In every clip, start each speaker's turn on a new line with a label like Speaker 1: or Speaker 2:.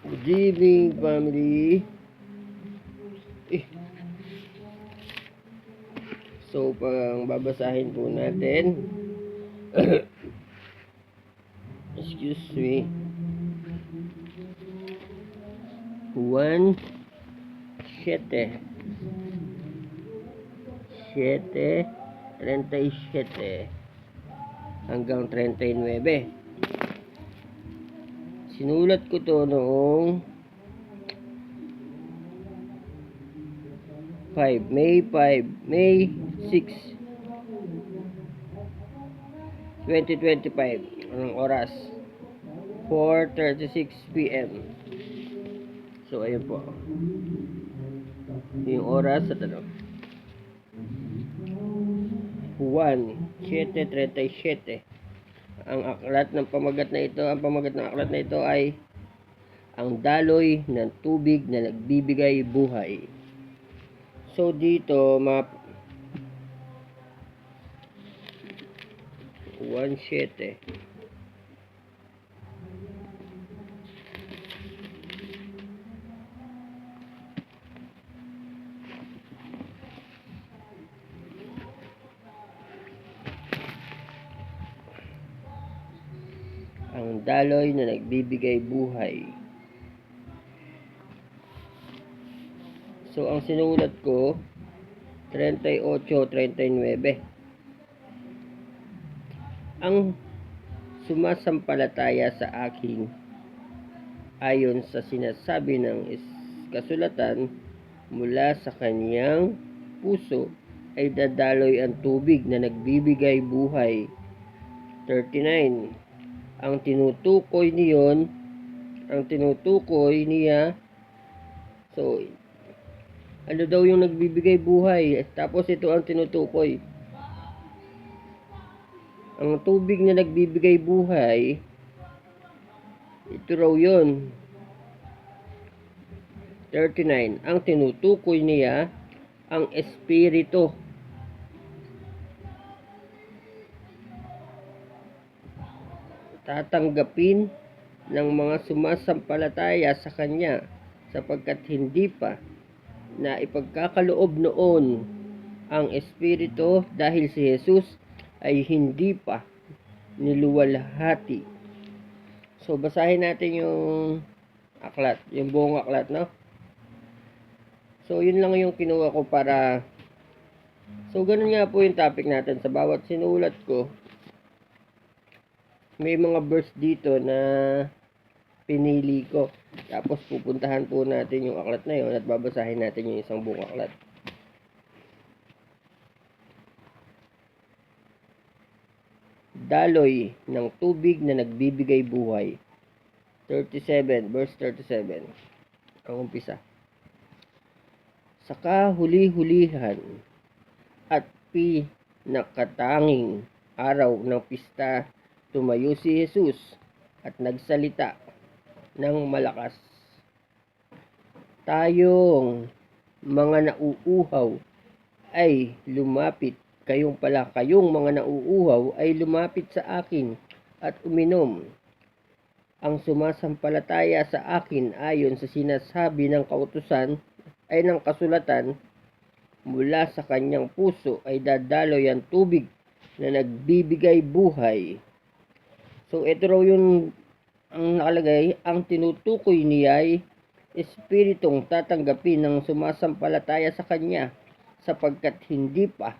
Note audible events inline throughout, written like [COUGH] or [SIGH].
Speaker 1: Good evening, family. Eh. So, pang babasahin po natin. [COUGHS] Excuse me. Juan siete. Siete. Treinta y siete. Hanggang 39. Sinulat ko to noong 5, May 5, May 6, 2025. Anong oras? 4.36 p.m. So, ayun po. Yung oras at ano. 1, 7.37 ang aklat ng pamagat na ito, ang pamagat ng aklat na ito ay ang daloy ng tubig na nagbibigay buhay. So dito map 1.7 daloy na nagbibigay buhay. So, ang sinulat ko, 38-39. Ang sumasampalataya sa akin ayon sa sinasabi ng kasulatan mula sa kanyang puso ay dadaloy ang tubig na nagbibigay buhay. 39 ang tinutukoy niyon ang tinutukoy niya so ano daw yung nagbibigay buhay? Tapos ito ang tinutukoy. Ang tubig na nagbibigay buhay ito raw yun. 39 ang tinutukoy niya ang espiritu tatanggapin ng mga sumasampalataya sa Kanya sapagkat hindi pa na ipagkakaloob noon ang Espiritu dahil si Jesus ay hindi pa niluwalhati. So, basahin natin yung aklat, yung buong aklat, no? So, yun lang yung kinuha ko para... So, ganun nga po yung topic natin. Sa bawat sinulat ko, may mga verse dito na pinili ko. Tapos pupuntahan po natin yung aklat na yun at babasahin natin yung isang buong aklat. Daloy ng tubig na nagbibigay buhay. 37, verse 37. Ang umpisa. Sa kahuli-hulihan at pinakatanging araw ng pista tumayo si Jesus at nagsalita ng malakas. Tayong mga nauuhaw ay lumapit. Kayong pala, kayong mga nauuhaw ay lumapit sa akin at uminom. Ang sumasampalataya sa akin ayon sa sinasabi ng kautusan ay ng kasulatan mula sa kanyang puso ay dadaloy ang tubig na nagbibigay buhay. So, ito raw yung ang nakalagay, ang tinutukoy niya ay espiritong tatanggapin ng sumasampalataya sa kanya sapagkat hindi pa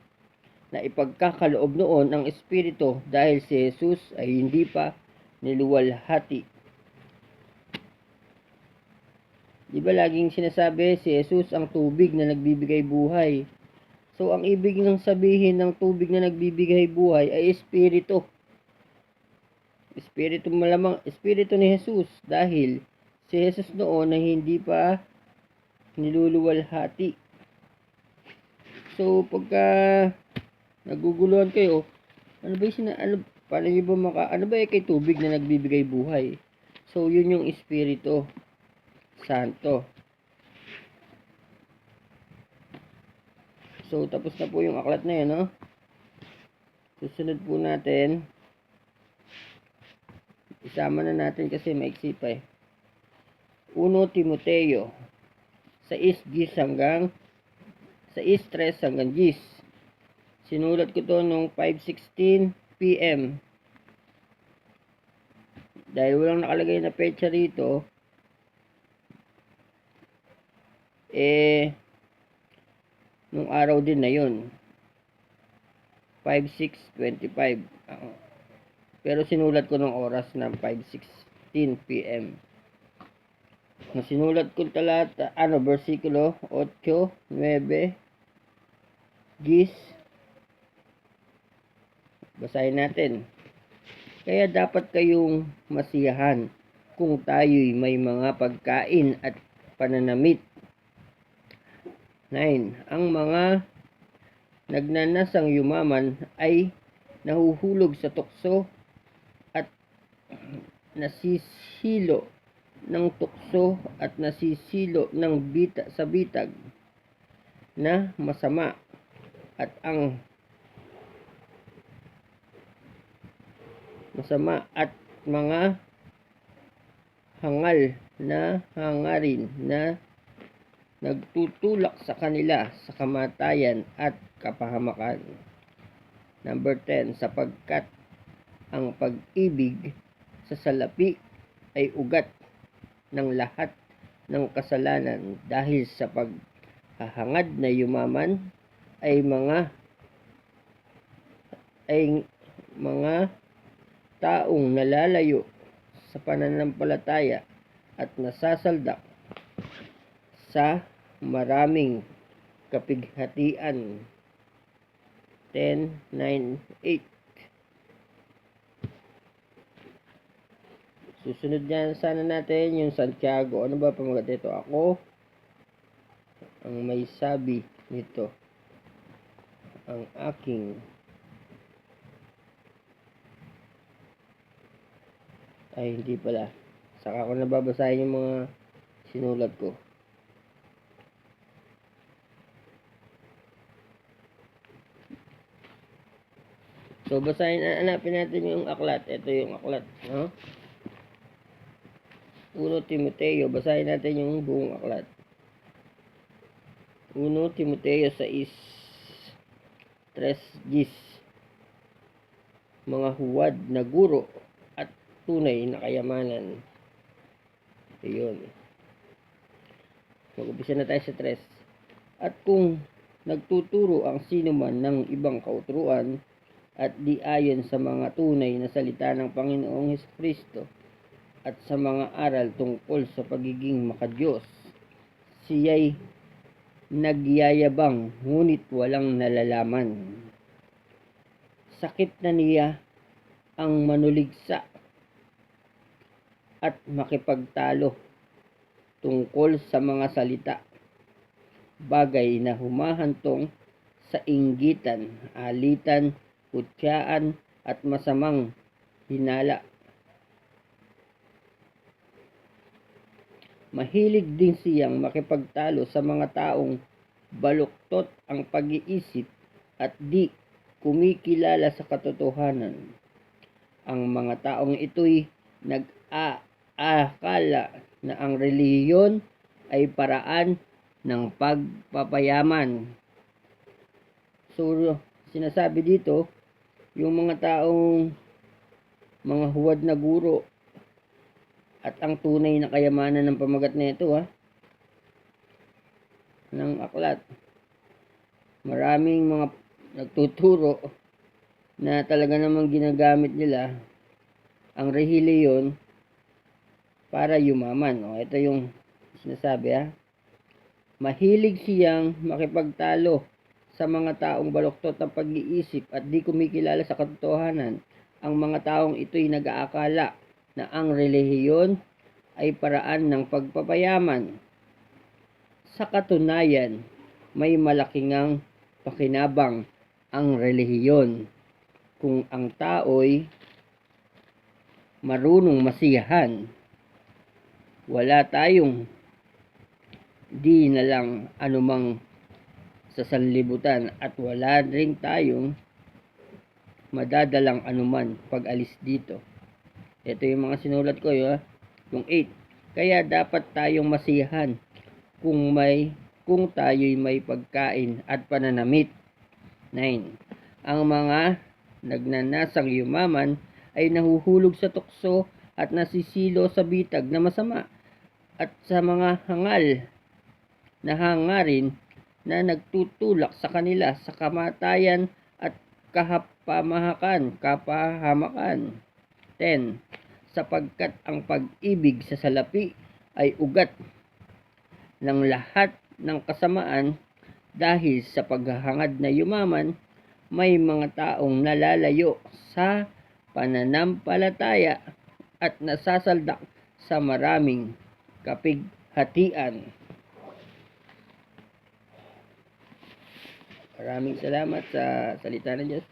Speaker 1: na ipagkakaloob noon ang espiritu dahil si Jesus ay hindi pa niluwalhati. Di ba laging sinasabi si Jesus ang tubig na nagbibigay buhay? So, ang ibig ng sabihin ng tubig na nagbibigay buhay ay espiritu. Espiritu malamang, espiritu ni Jesus dahil si Jesus noon ay hindi pa niluluwalhati. So, pagka naguguluhan kayo, ano ba yung ano, paano nyo ba maka, ano ba yung kay tubig na nagbibigay buhay? So, yun yung espiritu santo. So, tapos na po yung aklat na yun, no? Susunod po natin. Isama na natin kasi maiksi pa eh. 1 Timoteo 6 gis hanggang 6 3 hanggang gis. Sinulat ko to nung 5.16 PM. Dahil walang nakalagay na petsa rito, eh, nung araw din na yun. 5.6.25. Ah, Pero sinulat ko ng oras ng 5.16 PM. Ang sinulat ko talata, ano, versikulo 8, 9, gis. Basahin natin. Kaya dapat kayong masiyahan kung tayo'y may mga pagkain at pananamit. 9. Ang mga nagnanasang yumaman ay nahuhulog sa tukso nasisilo ng tukso at nasisilo ng bita sa bitag na masama at ang masama at mga hangal na hangarin na nagtutulak sa kanila sa kamatayan at kapahamakan. Number 10, sapagkat ang pag-ibig sa salapi ay ugat ng lahat ng kasalanan dahil sa paghahangad na yumaman ay mga ay mga taong nalalayo sa pananampalataya at nasasaldak sa maraming kapighatian. 10, 9, 8 Susunod niyan sana natin yung Santiago. Ano ba pamagat ito? Ako ang may sabi nito. Ang aking ay hindi pala. Saka ko nababasahin yung mga sinulat ko. So, basahin, hanapin natin yung aklat. Ito yung aklat. No? 1 Timoteo, basahin natin yung buong aklat. 1 Timoteo 6, 3 gis. Mga huwad na guro at tunay na kayamanan. Ayun. Mag-umpisa na tayo sa 3. At kung nagtuturo ang sino man ng ibang kauturuan at di ayon sa mga tunay na salita ng Panginoong Hesus Kristo at sa mga aral tungkol sa pagiging makadiyos, siya'y nagyayabang ngunit walang nalalaman. Sakit na niya ang manuligsa at makipagtalo tungkol sa mga salita bagay na humahantong sa inggitan, alitan, kutyaan at masamang hinala. Mahilig din siyang makipagtalo sa mga taong baluktot ang pag-iisip at di kumikilala sa katotohanan. Ang mga taong ito'y nag-aakala na ang reliyon ay paraan ng pagpapayaman. So, sinasabi dito, yung mga taong mga huwad na guro at ang tunay na kayamanan ng pamagat na ito ha? Ng aklat. Maraming mga nagtuturo na talaga namang ginagamit nila ang rehiliyon para yumaman. O ito yung sinasabi ha? Mahilig siyang makipagtalo sa mga taong baluktot ng pag-iisip at di kumikilala sa katotohanan. Ang mga taong ito'y nag-aakala na ang relihiyon ay paraan ng pagpapayaman. Sa katunayan, may malaking ang pakinabang ang relihiyon kung ang tao'y marunong masiyahan. Wala tayong di na lang anumang sa sanlibutan at wala rin tayong madadalang anuman pag alis dito. Ito yung mga sinulat ko, yun, yung 8. Kaya dapat tayong masiyahan kung may kung tayo'y may pagkain at pananamit. 9. Ang mga nagnanasang yumaman ay nahuhulog sa tukso at nasisilo sa bitag na masama at sa mga hangal na hangarin na nagtutulak sa kanila sa kamatayan at kahapamahakan, kapahamakan. 10. Sapagkat ang pag-ibig sa salapi ay ugat ng lahat ng kasamaan dahil sa paghahangad na yumaman, may mga taong nalalayo sa pananampalataya at nasasaldak sa maraming kapighatian. Maraming salamat sa salita ng Diyos.